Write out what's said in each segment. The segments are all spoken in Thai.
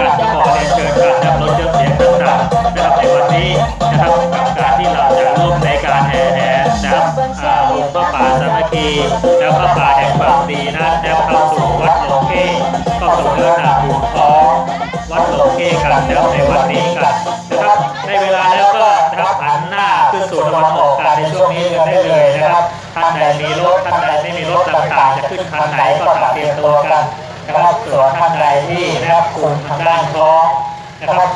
กันก็ขอเรียนเชิญกันนะครับลดเยอะเสียงต่างๆนะครับในวันนี้นะครับกับการที่เราจะร่วมในการแห่แหนนะครับอ่าองพระป่าสามัคคีแล้วพระป่าแห่งความดีนะแล้วเข้าสู่วัดหลวงเก้ก็ส่งเรื่องนาบุญของวัดหลวงเก้กันนะครับในวันนี้กันนะครับในเวลาแล้วก็นะครับหันหน้าขึ้นสู่ตะวันออกกันในช่วงนี้กันได้เลยนะครับท่านใดมีรถท่านใดไม่มีรถต่างๆจะขึ้นคันไหนก็ต่างเตรียมตัวกัน นะครับส่วนท่านใดที่นะครับกลุ่มทางด้านท้องนะครับ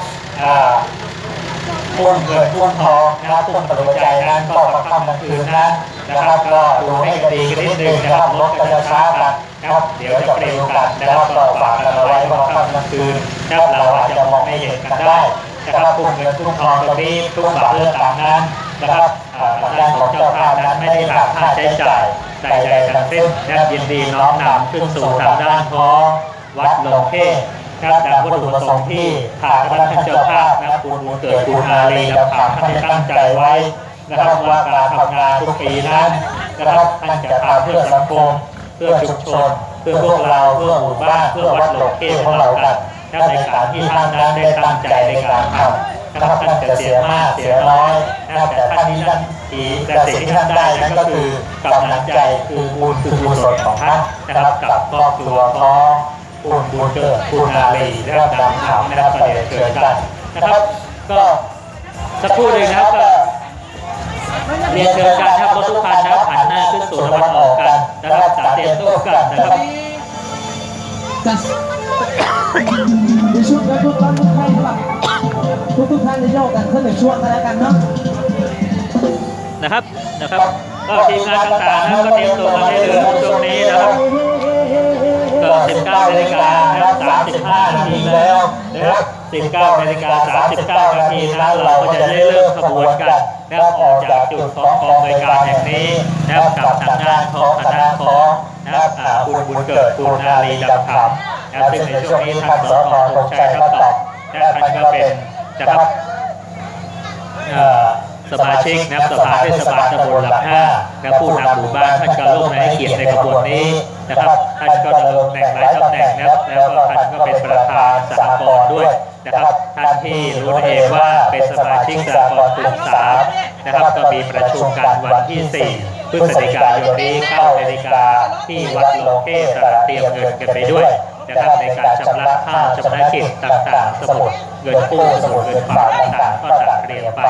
อ่าพุ่งเกิดพุ่งทองนะครับพุ่งตะลุใจนั้นก็กลางค่ำกลางคืนนั้นะครับก็ดูให้ดีกันนิดนึงนะครับรถก็จะช้ากันนะครับเดี๋ยวจะเปลี่ยวกันนะครับก็ฝากกันเอาไว้ว่าค่ำกลางคืนนะครับเราอาจจะมองไม่เห็นกันได้นะครับพุ่งเงินพุ่งทองตรงนี้ทุกบาทเรื่องต่างนั้นนะครับอ่าทางด้านของเจ้าภาพนั้นไม่ได้หักค่าใช้จ่ายใด ๆทั้งสิ้นนะครับยินดีน้อมนำขึ้นสู่ทางด้านของวัดหลวงเทพนะครับจากวัตถุประสงค์ที่ทางคณะท่านเจ้าภาพนะคุณบุญเกิดคุณอารีและผาท่านได้ตั้งใจไว้นะครับว่าการทำงานทุกปีนั้นนะครับท่านจะทำเพื่อสังคมเพื่อชุมชน เพื่อพวกเราเพื่อหมู่บ้านเพื่อวัดหลวงเทพของเรากันนะครับในการที่ท่านนั้นได้ตั้งใจในการทำ นะครับท่านจะเสียมากเสียน้อยนับแต่ท่านนี้ท่านทีแต่สิ่งที่ท่านได้นั้นก็คือกำลังใจคือบุญคือกุศลของท่านนะครับกับครอบครัวของคุณบุญเกิดคุณนาลีได้รับนำถามนะครับไปเกิดกันนะครับก็สักครู่หนึ่งนะครับก็เรียนเชิญกันนะครับรถทุกคันนะครับหันหน้าขึ้นสู่ตะวันออกกันนะครับสามเตียมตัวกันนะครับในช่วงแล้วทุกท่านทุกท่านครับ ทุกทุกท่านจะโยกกันสักหนึ่งช่วงกันแล้วกันเนาะนะครับนะครับก็ทีมงานต่างๆนะครับก็เตรียมตัวมาได้เลยตรงนี้นะครับก็19นาฬิกานะครับ35นาทีแล้วนะครับ19นาฬิกา39นาทีนะเราก็จะได้เริ่มขบวนกันนะครับออกจากจุดของกองบริการแห่งนี้นะครับกับทางด้านของคณะของนะครับคุณบุญเกิดคุณนารีดำขำนะครับซึ่งในช่วงนี้ท่านสพธงชัยทัพตอบนะครับท่านก็เป็น นะครับเอ่อสมาชิกนะครับสภาเทศบาลตำบลหลักห้าและผู้นำหมู่บ้านท่านก็ร่วมในเกียรติในขบวนนี้นะครับท่านก็ดำรงตำแหน่งหลายตำแหน่งนะครับแล้วก็ท่านก็เป็นประธานสหกรณ์ด้วยนะครับท่านที่รู้เองว่าเป็นสมาชิกสหกรณ์กลุ่มสามนะครับก็มีประชุมกันวันที่4พฤศจิกายนนี้เข้านาฬิกาที่วัดโลเกสระเตรียมเงินกันไปด้วย นะครับในการชำระค่าชำระกิจต่างๆ สมุดเงินกู้สมุดเงินฝากต่างๆก็จัดเรียงไป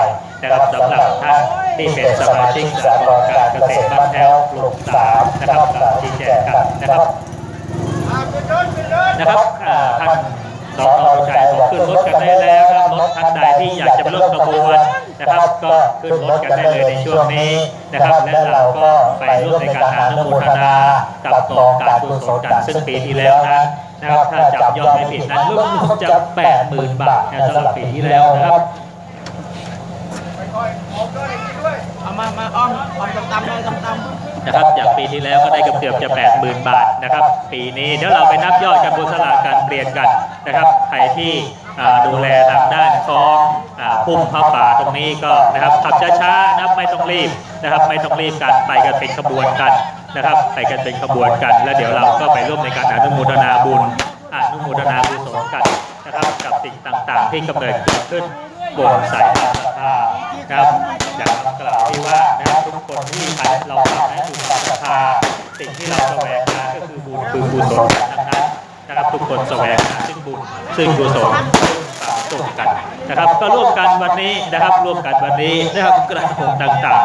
นะครับสำหรับท่านที่เป็นสมาชิกสหกรณ์การเกษตรบ้านแถวกลุ่มสามนะครับกล่าวชี้แจงกันนะครับนะครับอ่าท่านสอทชัยบอกขึ้นรถกันได้แล้วนะครับรถท่านใดที่อยากจะไปร่วมขบวนนะครับก็ขึ้นรถกันได้เลยในช่วงนี้นะครับและเราก็ไปร่วมในการอนุโมทนากับกองการกุศลกันซึ่งปีที่แล้วนะ นะครับถ้าจับยอดไม่ผิดนั้นรวมๆจะแปดหมื่นบาทนะสำหรับปีที่แล้วนะครับเอามามาอ้อมอ้อมตำๆเลยตำนะครับจากปีที่แล้วก็ได้เกือบเกือบๆจะ 80,000 บาทนะครับ ปีนี้เดี๋ยวเราไปนับยอดกันบนสลากการเปลี่ยนกันนะครับใครที่อ่า ดูแลทางด้านของพุ่มผ้าป่าตรงนี้ก็นะครับขับช้าๆนะครับไม่ต้องรีบนะครับไม่ต้องรีบกันไปกันเป็นขบวนกันนะครับ ไปกันเป็นขบวนกัน แล้วเดี๋ยวเราก็ไปร่วมในการอนุโมทนาบุญอนุโมทนาบุญสนกันนะครับกับสิ่งต่างๆ ที่กำเนิดเกิดขึ้นบนสายทาศรัทธานะครับอย่างกล่าวที่ว่านะครับทุกคนที่เราทำให้ถูกศรัทธาสิ่งที่เราแสวงหาก็คือบุญคือบุญสนทั้งนั้นนะครับทุกคนแสวงหา บุญซึ่งกุศลซึ่งสะสมกันนะครับ ก็ร่วมกันวันนี้นะครับ ร่วมกันวันนี้นะครับกระทงต่าง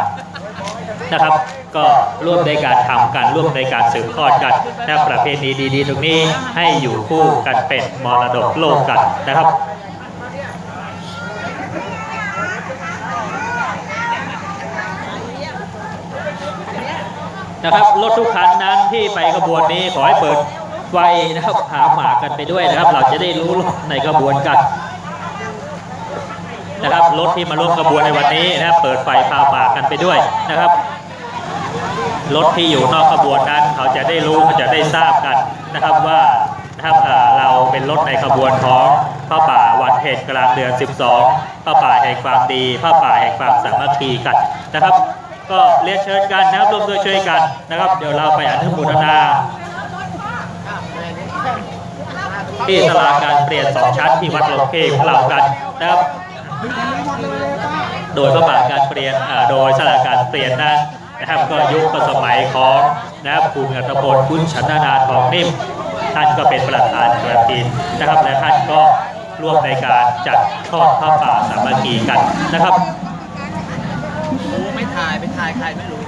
ๆนะครับ ก็ร่วมในการทำกันร่วมในการสืบทอดกันนะประเพณีดี ๆ ตรงนี้ให้อยู่คู่กันเป็นมรดกโลกกันนะครับนะครับรถทุกคันนั้นที่ไปขบวนนี้ขอให้เปิด ไฟนะครับหาหมากันไปด้วยนะครับ เราจะได้รู้ในขบวนกันนะครับรถที่มาร่วมขบวนในวันนี้นะเปิดไฟพาหมากันไปด้วยนะครับรถที่อยู่นอกขบวนนั้น เขาจะได้รู้เขาจะได้ทราบกันนะครับว่านะครับเราเป็นรถในขบวนของพระป่าวันเพ็ญกลางเดือน 12พระป่าแห่งความดีพระป่าแห่งความสามัคคีกันนะครับ ก็เรียนเชิญกันนะครับร่วมด้วยช่วยกันนะครับ เดี๋ยวเราไปอนุโมทนา ๆ ที่สลาการเปลี่ยนสองชั้นที่วัดหลวงเพของเรากันนะครับ โดยพระบาทการเปลี่ยนอ่าโดยสลาการเปลี่ยนนะนะครับก็ยุคสมัยของนะครับคุณอัตพลคุณชันนาทองนิ่มท่านก็เป็นประธานกระถินนะครับ และท่านก็ร่วมในการจัดทอดผ้าป่าสามัคคีกันนะครับไม่ถ่ายไปถ่ายใครไม่รู้